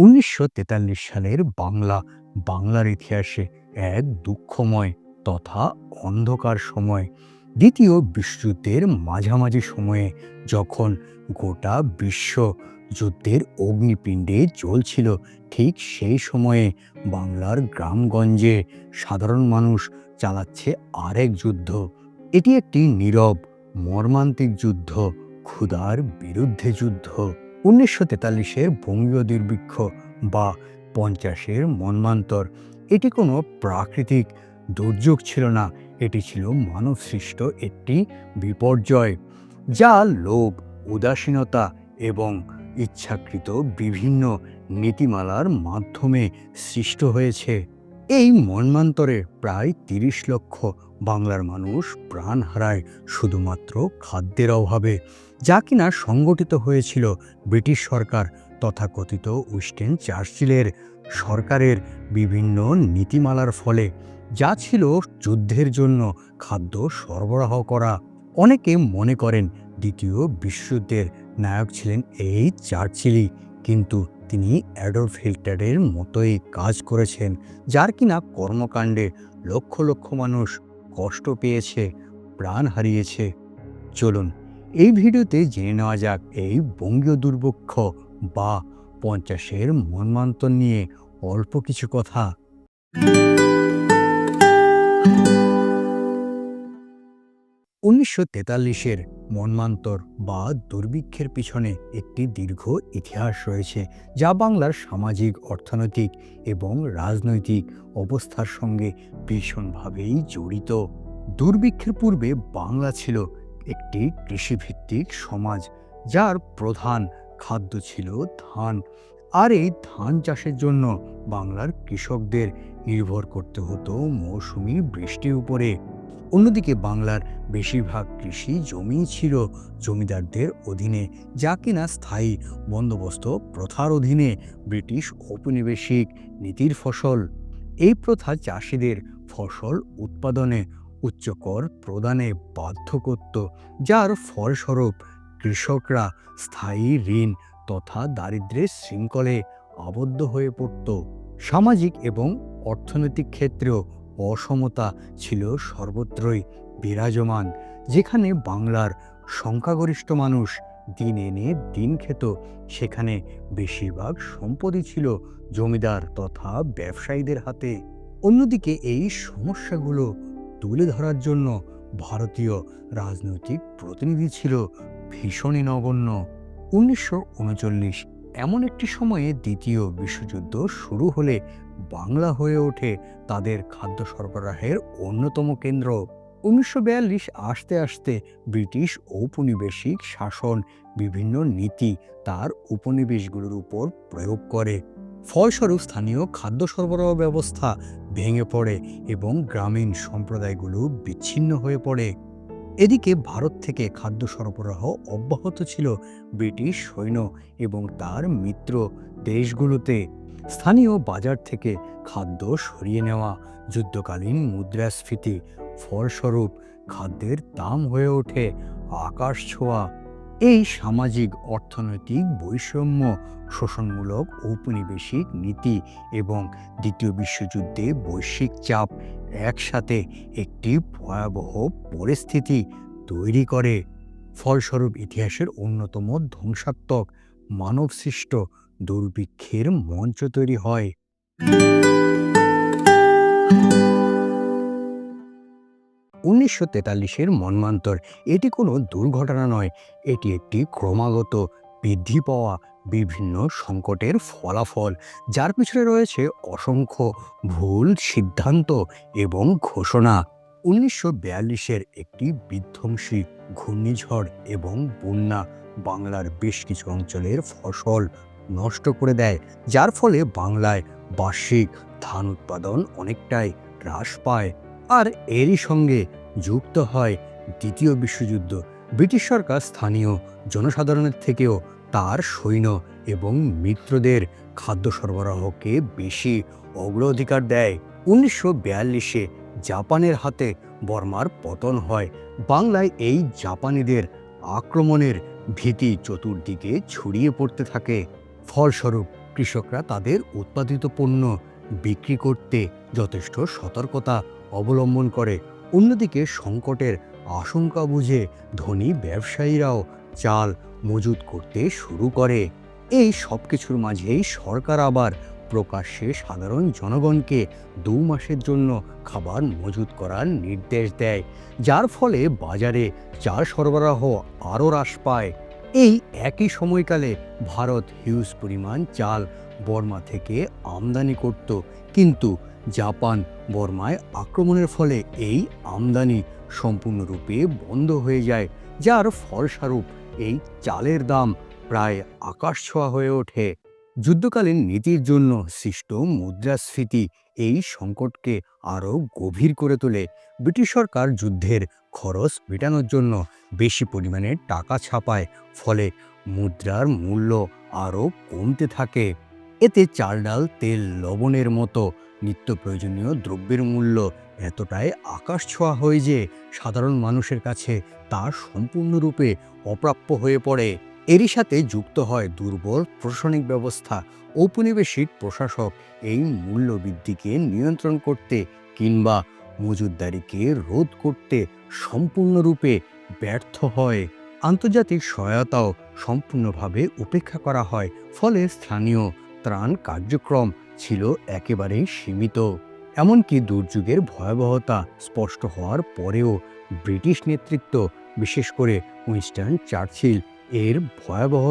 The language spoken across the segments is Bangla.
উনিশশো তেতাল্লিশ সালের বাংলা, বাংলার ইতিহাসে এক দুঃখময় তথা অন্ধকার সময়। দ্বিতীয় বিশ্বযুদ্ধের মাঝামাঝি সময়ে যখন গোটা বিশ্ব যুদ্ধের অগ্নিপিণ্ডে চলছিল ঠিক সেই সময়ে বাংলার গ্রামগঞ্জে সাধারণ মানুষ চালাচ্ছে আরেক যুদ্ধ। এটি একটি নীরব, মর্মান্তিক যুদ্ধ, ক্ষুধার বিরুদ্ধে যুদ্ধ। উনিশশো তেতাল্লিশের বঙ্গীয় দুর্ভিক্ষ বা পঞ্চাশের মন্মান্তর এটি কোনো প্রাকৃতিক দুর্যোগ ছিল না, এটি ছিল মানবসৃষ্ট একটি বিপর্যয়, যা লোভ, উদাসীনতা এবং ইচ্ছাকৃত বিভিন্ন নীতিমালার মাধ্যমে সৃষ্ট হয়েছে। এই মন্মান্তরে প্রায় তিরিশ লক্ষ বাংলার মানুষ প্রাণ হারায় শুধুমাত্র খাদ্যের অভাবে, যা কিনা সংগঠিত হয়েছিল ব্রিটিশ সরকার তথাকথিত উইস্টেন চার্চিলের সরকারের বিভিন্ন নীতিমালার ফলে, যা ছিল যুদ্ধের জন্য খাদ্য সরবরাহ করা। অনেকে মনে করেন দ্বিতীয় বিশ্বযুদ্ধের নায়ক ছিলেন এই চার্চিলি কিন্তু তিনি অ্যাডলফ হিটলারের মতোই কাজ করেছেন, যার কিনা কর্মকাণ্ডে লক্ষ লক্ষ মানুষ কষ্ট পেয়েছে, প্রাণ হারিয়েছে। চলুন, এই ভিডিওতে জেনে নেওয়া যাক এই বঙ্গীয় দুর্ভক্ষ বা পঞ্চাশের মর্মান্তর নিয়ে অল্প কিছু কথা। উনিশশো তেতাল্লিশের মন্মান্তর বা দুর্ভিক্ষের পিছনে একটি দীর্ঘ ইতিহাস রয়েছে, যা বাংলার সামাজিক, অর্থনৈতিক এবং রাজনৈতিক অবস্থার সঙ্গে ভীষণভাবেই জড়িত। দুর্ভিক্ষের পূর্বে বাংলা ছিল একটি কৃষিভিত্তিক সমাজ, যার প্রধান খাদ্য ছিল ধান। আর এই ধান চাষের জন্য বাংলার কৃষকদের নির্ভর করতে হতো মৌসুমি বৃষ্টির উপরে। অন্যদিকে বাংলার বেশিরভাগ কৃষি জমি ছিল জমিদারদের অধীনে, যা কিনা স্থায়ী বন্দোবস্ত প্রথার অধীনে ব্রিটিশ ঔপনিবেশিক নীতির ফসল। এই প্রথা চাষিদের ফসল উৎপাদনে উচ্চকর প্রদানে বাধ্য করত, যার ফলস্বরূপ কৃষকরা স্থায়ী ঋণ তথা দারিদ্র্যের শৃঙ্খলে আবদ্ধ হয়ে পড়ত। সামাজিক এবং অর্থনৈতিক ক্ষেত্রেও অসমতা ছিল সর্বত্রই বিরাজমান, যেখানে বাংলার সংখ্যাগরিষ্ঠ মানুষ দিন এনে দিন খেত। সেখানে বেশিরভাগ সম্পদই ছিল জমিদার তথা ব্যবসায়ীদের হাতে। অন্যদিকে এই সমস্যাগুলো তুলে ধরার জন্য ভারতীয় রাজনৈতিক প্রতিনিধি ছিল ভীষণই নগণ্য। উনিশশো উনচল্লিশ এমন একটি সময়ে দ্বিতীয় বিশ্বযুদ্ধ শুরু হলে বাংলা হয়ে ওঠে তাদের খাদ্য সরবরাহের অন্যতম কেন্দ্র। উনিশশো বিয়াল্লিশ আসতে আসতে ব্রিটিশ ঔপনিবেশিক শাসন বিভিন্ন নীতি তার উপনিবেশগুলোর উপর প্রয়োগ করে। ফলস্বরূপ স্থানীয় খাদ্য সরবরাহ ব্যবস্থা ভেঙে পড়ে এবং গ্রামীণ সম্প্রদায়গুলো বিচ্ছিন্ন হয়ে পড়ে। এদিকে ভারত থেকে খাদ্য সরবরাহ অব্যাহত ছিল ব্রিটিশ সৈন্য এবং তার মিত্র দেশগুলোতে। স্থানীয় বাজার থেকে খাদ্য সরিয়ে নেওয়া, যুদ্ধকালীন মুদ্রাস্ফীতি ফলস্বরূপ খাদ্যের দাম হয়ে ওঠে, আকাশ ছোঁয়া এই সামাজিক অর্থনৈতিক বৈষম্য শোষণমূলক ঔপনিবেশিক নীতি এবং দ্বিতীয় বিশ্বযুদ্ধে বৈশ্বিক চাপ একসাথে একটি ভয়াবহ পরিস্থিতি তৈরি করে। ফলস্বরূপ ইতিহাসের অন্যতম ধ্বংসাত্মক মানবসৃষ্ট দুর্ভিক্ষের মঞ্চ তৈরি হয়। উনিশশো তেতাল্লিশের মন্মান্তর এটি কোনো দুর্ঘটনা নয়, এটি একটি ক্রমাগত বৃদ্ধি পাওয়া বিভিন্ন সংকটের ফলাফল, যার পিছনে রয়েছে অসংখ্য ভুল সিদ্ধান্ত এবং ঘোষণা। উনিশশো বিয়াল্লিশের একটি বিধ্বংসী ঘূর্ণিঝড় এবং বন্যা বাংলার বেশ কিছু অঞ্চলের ফসল নষ্ট করে দেয়, যার ফলে বাংলায় বার্ষিক ধান উৎপাদন অনেকটাই হ্রাস পায়। আর এরই সঙ্গে যুক্ত হয় দ্বিতীয় বিশ্বযুদ্ধ। ব্রিটিশ সরকার স্থানীয় জনসাধারণের থেকেও তার সৈন্য এবং মিত্রদের খাদ্য সরবরাহকে বেশি অগ্রাধিকার দেয়। উনিশশো বিয়াল্লিশে জাপানের হাতে বর্মার পতন হয়। বাংলায় এই জাপানিদের আক্রমণের ভীতি চতুর্দিকে ছড়িয়ে পড়তে থাকে। ফলস্বরূপ কৃষকরা তাদের উৎপাদিত পণ্য বিক্রি করতে যথেষ্ট সতর্কতা অবলম্বন করে। অন্যদিকে সংকটের আশঙ্কা বুঝে ধনী ব্যবসায়ীরাও চাল মজুত করতে শুরু করে। এই সব কিছুর মাঝেই সরকার আবার প্রকাশ্যে সাধারণ জনগণকে দু মাসের জন্য খাবার মজুত করার নির্দেশ দেয়, যার ফলে বাজারে চাল সরবরাহ আরও হ্রাস পায়। এই একই সময়কালে ভারত হিউজ পরিমাণ চাল বর্মা থেকে আমদানি করত, কিন্তু জাপান বর্মায় আক্রমণের ফলে এই আমদানি সম্পূর্ণরূপে বন্ধ হয়ে যায়, যার ফলস্বরূপ এই চালের দাম প্রায় আকাশছোঁয়া হয়ে ওঠে। যুদ্ধকালীন নীতির জন্য সৃষ্ট মুদ্রাস্ফীতি এই সংকটকে আরও গভীর করে তোলে। ব্রিটিশ সরকার যুদ্ধের খরচ মেটানোর জন্য বেশি পরিমাণে টাকা ছাপায়, ফলে মুদ্রার মূল্য আরও কমতে থাকে। এতে চাল ডাল, তেল, লবণের মতো নিত্য প্রয়োজনীয় দ্রব্যের মূল্য এতটাই আকাশ ছোঁয়া হয় যে সাধারণ মানুষের কাছে তা সম্পূর্ণরূপে অপ্রাপ্য হয়ে পড়ে। এরই সাথে যুক্ত হয় দুর্বল প্রশাসনিক ব্যবস্থা, ঔপনিবেশিক প্রশাসক এই মূল্য বৃদ্ধিকে নিয়ন্ত্রণ করতে কিংবা মজুদদারিকে রোধ করতে সম্পূর্ণরূপে ব্যর্থ হয়। আন্তর্জাতিক সহায়তাও সম্পূর্ণভাবে উপেক্ষা করা হয়, ফলে স্থানীয় ত্রাণ কার্যক্রম ছিল একেবারেই সীমিত। এমনকি দুর্যোগের ভয়াবহতা স্পষ্ট হওয়ার পরেও ব্রিটিশ নেতৃত্ব, বিশেষ করে উইনস্টন চার্চিল, এর ভয়াবহ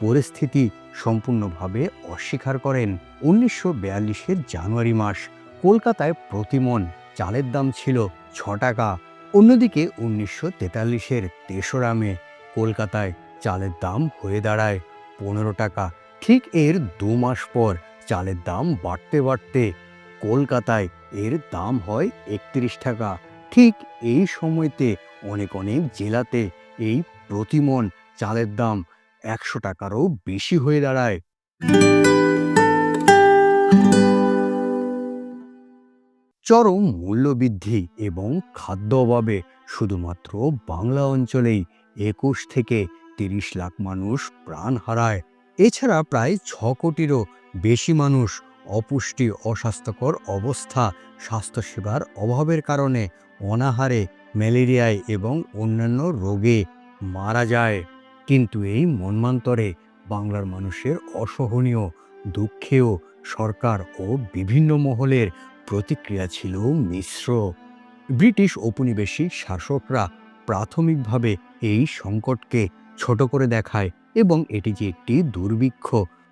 পরিস্থিতি সম্পূর্ণভাবে অস্বীকার করেন। উনিশশো বিয়াল্লিশের জানুয়ারি মাস, কলকাতায় প্রতিমন, চালের দাম ছিল ছ টাকা। অন্যদিকে উনিশশো তেতাল্লিশের তেসরা মে কলকাতায় চালের দাম হয়ে দাঁড়ায় পনেরো টাকা। ঠিক এর দু মাস পর চালের দাম বাড়তে বাড়তে কলকাতায় এর দাম হয় একত্রিশ টাকা। ঠিক এই সময়তে অনেক অনেক জেলাতে এই প্রতিমন চালের দাম একশো টাকারও বেশি হয়ে দাঁড়ায়। চরম মূল্যবৃদ্ধি এবং খাদ্য অভাবে শুধুমাত্র বাংলা অঞ্চলেই একুশ থেকে তিরিশ লাখ মানুষ প্রাণ হারায়। এছাড়া প্রায় ছ কোটিরও বেশি মানুষ অপুষ্টি, অস্বাস্থ্যকর অবস্থা, স্বাস্থ্যসেবার অভাবের কারণে অনাহারে, ম্যালেরিয়ায় এবং অন্যান্য রোগে মারা যায়। কিন্তু এই মন্মান্তরে বাংলার মানুষের অসহনীয় দুঃখেও সরকার ও বিভিন্ন মহলের প্রতিক্রিয়া ছিল মিশ্র। ব্রিটিশ ঔপনিবেশিক শাসকরা প্রাথমিকভাবে এই সংকটকে ছোট করে দেখায় এবং এটি যে একটি দুর্ভিক্ষ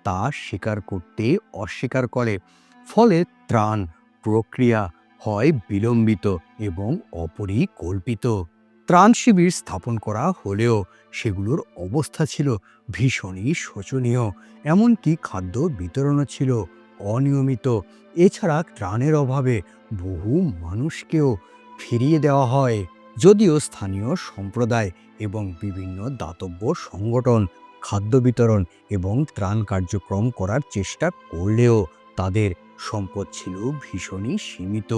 তা স্বীকার করতে অস্বীকার করে। ফলে ত্রাণ প্রক্রিয়া হয় বিলম্বিত এবং অপরিকল্পিত। ত্রাণ শিবির স্থাপন করা হলেও সেগুলোর অবস্থা ছিল ভীষণই শোচনীয়। এমনকি খাদ্য বিতরণও ছিল অনিয়মিত। এছাড়া ত্রাণের অভাবে বহু মানুষকেও ফিরিয়ে দেওয়া হয়। যদিও স্থানীয় সম্প্রদায় এবং বিভিন্ন দাতব্য সংগঠন খাদ্য বিতরণ এবং ত্রাণ কার্যক্রম করার চেষ্টা করলেও তাদের সম্পদ ছিল ভীষণই সীমিত।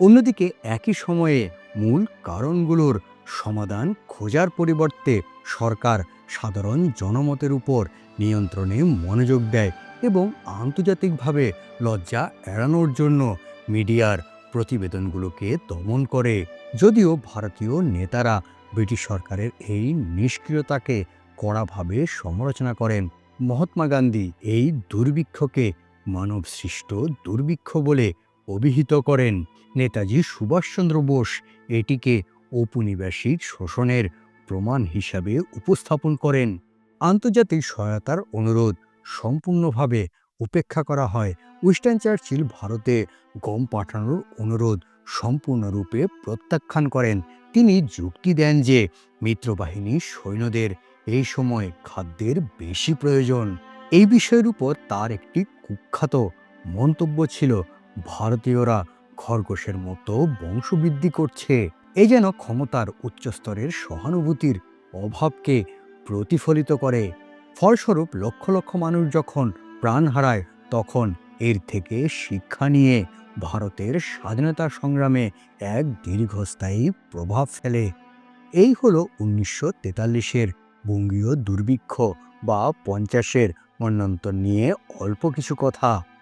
অন্যদিকে একই সময়ে মূল কারণগুলোর সমাধান খোঁজার পরিবর্তে সরকার সাধারণ জনমতের উপর নিয়ন্ত্রণে মনোযোগ দেয় এবং আন্তর্জাতিকভাবে লজ্জা এড়ানোর জন্য মিডিয়ার প্রতিবেদনগুলোকে দমন করে। যদিও ভারতীয় নেতারা ব্রিটিশ সরকারের এই নিষ্ক্রিয়তাকে কড়াভাবে সমালোচনা করেন। মহাত্মা গান্ধী এই দুর্ভিক্ষকে মানবসৃষ্ট দুর্ভিক্ষ বলে অভিহিত করেন। নেতাজি সুভাষচন্দ্র বোস এটিকে ঔপনিবেশিক শোষণের প্রমাণ হিসাবে উপস্থাপন করেন। আন্তর্জাতিক সহায়তার অনুরোধ সম্পূর্ণভাবে উপেক্ষা করা হয়। উইস্টন চার্চিল ভারতে গম পাঠানোর অনুরোধ সম্পূর্ণরূপে প্রত্যাখ্যান করেন। তিনি যুক্তি দেন যে মিত্রবাহিনী সৈন্যদের এই সময় খাদ্যের বেশি প্রয়োজন। এই বিষয়ের উপর তার একটি কুখ্যাত মন্তব্য ছিল, ভারতীয়রা খরগোশের মতো বংশবৃদ্ধি করছে। এ যেন ক্ষমতার উচ্চস্তরের সহানুভূতির অভাবকে প্রতিফলিত করে। ফলস্বরূপ লক্ষ লক্ষ মানুষ যখন প্রাণ হারায়, তখন এর থেকে শিক্ষা নিয়ে ভারতের স্বাধীনতা সংগ্রামে এক দীর্ঘস্থায়ী প্রভাব ফেলে। এই হলো উনিশশো তেতাল্লিশের বঙ্গীয় দুর্ভিক্ষ বা পঞ্চাশের মন্যন্তর নিয়ে অল্প কিছু কথা।